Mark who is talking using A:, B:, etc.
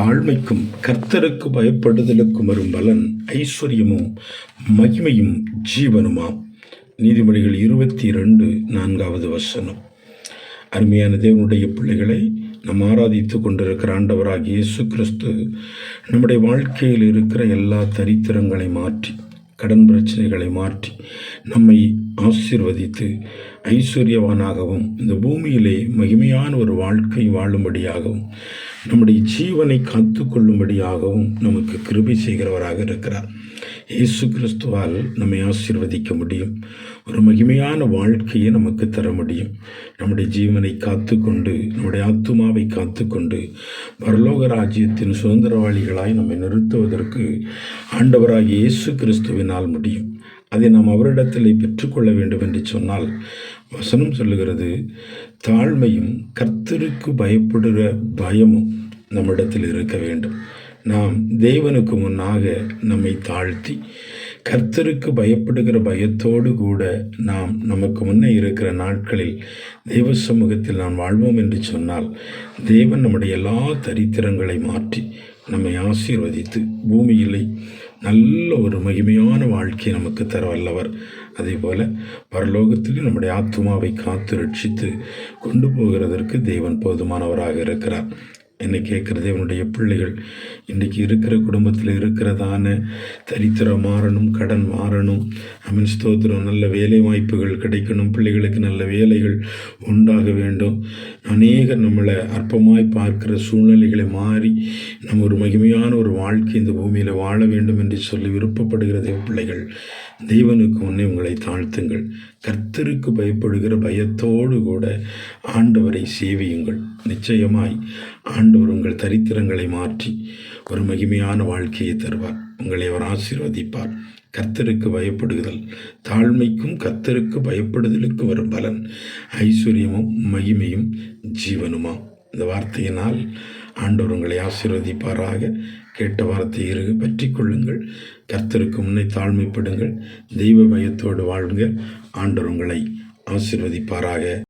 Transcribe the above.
A: தாழ்மைக்கும் கர்த்தருக்கு பயப்படுதலுக்கும் வரும் பலன் ஐஸ்வர்யமும் மகிமையும் ஜீவனுமாம். நீதிமொழிகள் இருபத்தி ரெண்டு நான்காவது வசனம். அருமையான தேவனுடைய பிள்ளைகளை நம் ஆராதித்து கொண்டிருக்கிற ஆண்டவராகிய இயேசு கிறிஸ்து நம்முடைய வாழ்க்கையில் இருக்கிற எல்லா தரித்திரங்களை மாற்றி கடன் பிரச்சனைகளை மாற்றி நம்மை ஆசிர்வதித்து ஐஸ்வர்யவானாகவும் இந்த பூமியிலே மகிமையான ஒரு வாழ்க்கை வாழும்படியாகவும் நம்முடைய ஜீவனை காத்து கொள்ளும்படியாகவும் நமக்கு கிருபை செய்கிறவராக இருக்கிறார். இயேசு கிறிஸ்துவால் நம்மை ஆசீர்வதிக்க முடியும். ஒரு மகிமையான வாழ்க்கையை நமக்கு தர முடியும். நம்முடைய ஜீவனை காத்துக்கொண்டு நம்முடைய ஆத்துமாவை காத்துக்கொண்டு பரலோக ராஜ்யத்தின் சுதந்திரவாளிகளாய் நம்மை நிறுத்துவதற்கு ஆண்டவராக இயேசு கிறிஸ்துவினால் முடியும். அதை நாம் அவரிடத்தில் பெற்றுக்கொள்ள வேண்டும் என்று சொன்னால் வசனம் சொல்லுகிறது தாழ்மையும் கர்த்தருக்கு பயப்படுகிற பயமும் நம்மிடத்தில் இருக்க வேண்டும். நாம் தேவனுக்கு முன்னாக நம்மை தாழ்த்தி கர்த்தருக்கு பயப்படுகிற பயத்தோடு கூட நாம் நமக்கு முன்னே இருக்கிற நாட்களில் தெய்வ சமூகத்தில் நாம் வாழ்வோம் என்று சொன்னால் தேவன் நம்முடைய எல்லா தரித்திரங்களை மாற்றி நம்மை ஆசீர்வதித்து பூமியிலே நல்ல ஒரு மகிமையான வாழ்க்கையை நமக்கு தர வல்லவர். அதே போல் பரலோகத்திலும் நம்முடைய ஆத்மாவை காத்து ரட்சித்து கொண்டு போகிறதற்கு தேவன் போதுமானவராக இருக்கிறார். என்னை கேட்குறது இவனுடைய பிள்ளைகள் இன்றைக்கி இருக்கிற குடும்பத்தில் இருக்கிறதான தரித்திரம் மாறணும் கடன் மாறணும். அமின் ஸ்தோத்திரம். நல்ல வேலை வாய்ப்புகள் கிடைக்கணும். பிள்ளைகளுக்கு நல்ல வேலைகள் உண்டாக வேண்டும். அநேகர் நம்மளை அற்பமாய் பார்க்கிற சூழ்நிலைகளை மாறி நம்ம ஒரு மகிமையான ஒரு வாழ்க்கை இந்த பூமியில் வாழ வேண்டும் என்று சொல்லி விருப்பப்படுகிறது பிள்ளைகள் தெய்வனுக்கு முன்னே உங்களை தாழ்த்துங்கள். கர்த்தருக்கு பயப்படுகிற பயத்தோடு கூட ஆண்டவரை சேவியுங்கள். நிச்சயமாய் ஆண்டவர் உங்கள் தரித்திரங்களை மாற்றி ஒரு மகிமையான வாழ்க்கையை தருவார். உங்களை அவர் ஆசீர்வதிப்பார். கத்தருக்கு பயப்படுதல். தாழ்மைக்கும் கத்தருக்கு பயப்படுதலுக்கு வரும் பலன். ஐஸ்வர்யமும் மகிமையும் ஜீவனுமாம் இந்த வார்த்தையினால் ஆண்டவர் உங்களை ஆசீர்வதிப்பாராக. கேட்ட வார்த்தையை இருக பற்றி கொள்ளுங்கள். கர்த்தருக்கு முன்னே தாழ்மைப்படுங்கள். தெய்வ பயத்தோடு வாழுங்க. ஆண்டவர் உங்களை ஆசீர்வதிப்பாராக.